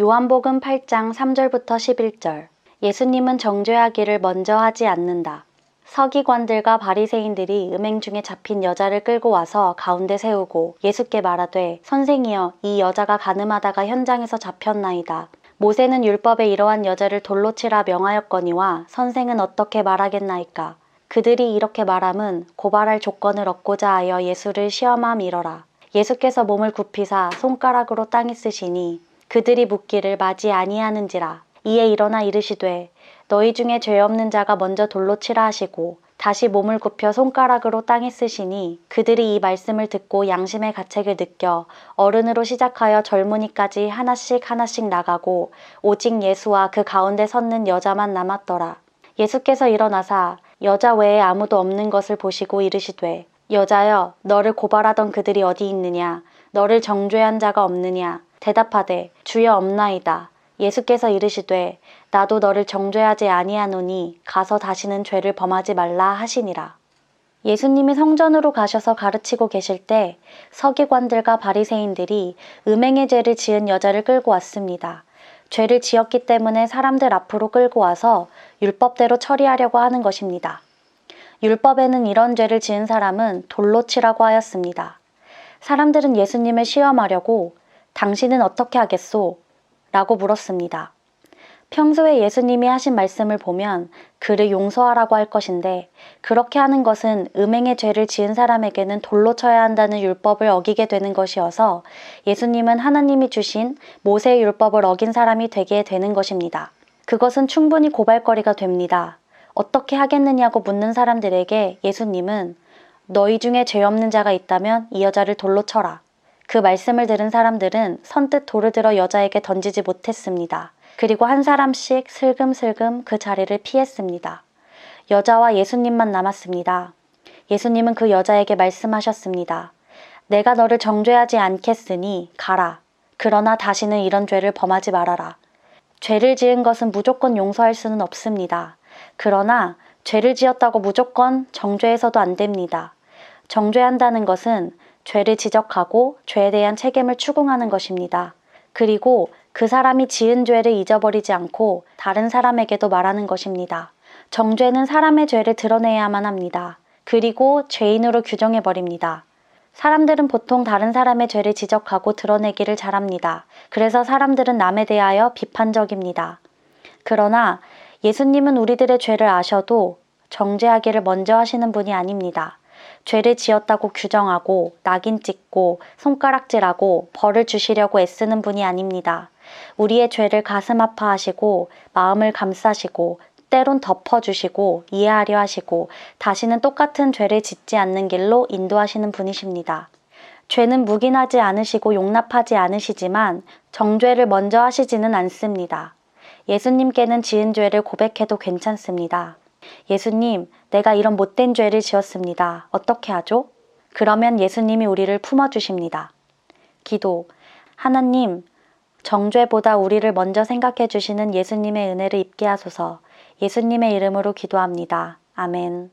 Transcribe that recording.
요한복음 8장 3절부터 11절. 예수님은 정죄하기를 먼저 하지 않는다. 서기관들과 바리새인들이 음행 중에 잡힌 여자를 끌고 와서 가운데 세우고 예수께 말하되 선생이여 이 여자가 가늠하다가 현장에서 잡혔나이다. 모세는 율법에 이러한 여자를 돌로 치라 명하였거니와 선생은 어떻게 말하겠나이까. 그들이 이렇게 말함은 고발할 조건을 얻고자 하여 예수를 시험함 이러라. 예수께서 몸을 굽히사 손가락으로 땅에 쓰시니 그들이 묻기를 맞이 아니하는지라. 이에 일어나 이르시되 너희 중에 죄 없는 자가 먼저 돌로 치라 하시고 다시 몸을 굽혀 손가락으로 땅에 쓰시니 그들이 이 말씀을 듣고 양심의 가책을 느껴 어른으로 시작하여 젊은이까지 하나씩 하나씩 나가고 오직 예수와 그 가운데 섰는 여자만 남았더라. 예수께서 일어나사 여자 외에 아무도 없는 것을 보시고 이르시되 여자여 너를 고발하던 그들이 어디 있느냐 너를 정죄한 자가 없느냐 대답하되 주여 없나이다. 예수께서 이르시되 나도 너를 정죄하지 아니하노니 가서 다시는 죄를 범하지 말라 하시니라. 예수님이 성전으로 가셔서 가르치고 계실 때 서기관들과 바리새인들이 음행의 죄를 지은 여자를 끌고 왔습니다. 죄를 지었기 때문에 사람들 앞으로 끌고 와서 율법대로 처리하려고 하는 것입니다. 율법에는 이런 죄를 지은 사람은 돌로 치라고 하였습니다. 사람들은 예수님을 시험하려고 당신은 어떻게 하겠소? 라고 물었습니다. 평소에 예수님이 하신 말씀을 보면 그를 용서하라고 할 것인데 그렇게 하는 것은 음행의 죄를 지은 사람에게는 돌로 쳐야 한다는 율법을 어기게 되는 것이어서 예수님은 하나님이 주신 모세의 율법을 어긴 사람이 되게 되는 것입니다. 그것은 충분히 고발거리가 됩니다. 어떻게 하겠느냐고 묻는 사람들에게 예수님은 너희 중에 죄 없는 자가 있다면 이 여자를 돌로 쳐라. 그 말씀을 들은 사람들은 선뜻 돌을 들어 여자에게 던지지 못했습니다. 그리고 한 사람씩 슬금슬금 그 자리를 피했습니다. 여자와 예수님만 남았습니다. 예수님은 그 여자에게 말씀하셨습니다. 내가 너를 정죄하지 않겠으니 가라. 그러나 다시는 이런 죄를 범하지 말아라. 죄를 지은 것은 무조건 용서할 수는 없습니다. 그러나 죄를 지었다고 무조건 정죄해서도 안 됩니다. 정죄한다는 것은 죄를 지적하고 죄에 대한 책임을 추궁하는 것입니다. 그리고 그 사람이 지은 죄를 잊어버리지 않고 다른 사람에게도 말하는 것입니다. 정죄는 사람의 죄를 드러내야만 합니다. 그리고 죄인으로 규정해버립니다. 사람들은 보통 다른 사람의 죄를 지적하고 드러내기를 잘합니다. 그래서 사람들은 남에 대하여 비판적입니다. 그러나 예수님은 우리들의 죄를 아셔도 정죄하기를 먼저 하시는 분이 아닙니다. 죄를 지었다고 규정하고 낙인 찍고 손가락질하고 벌을 주시려고 애쓰는 분이 아닙니다. 우리의 죄를 가슴 아파하시고 마음을 감싸시고 때론 덮어주시고 이해하려 하시고 다시는 똑같은 죄를 짓지 않는 길로 인도하시는 분이십니다. 죄는 묵인하지 않으시고 용납하지 않으시지만 정죄를 먼저 하시지는 않습니다. 예수님께는 지은 죄를 고백해도 괜찮습니다. 예수님, 내가 이런 못된 죄를 지었습니다. 어떻게 하죠? 그러면 예수님이 우리를 품어주십니다. 기도. 하나님, 정죄보다 우리를 먼저 생각해 주시는 예수님의 은혜를 입게 하소서 예수님의 이름으로 기도합니다. 아멘.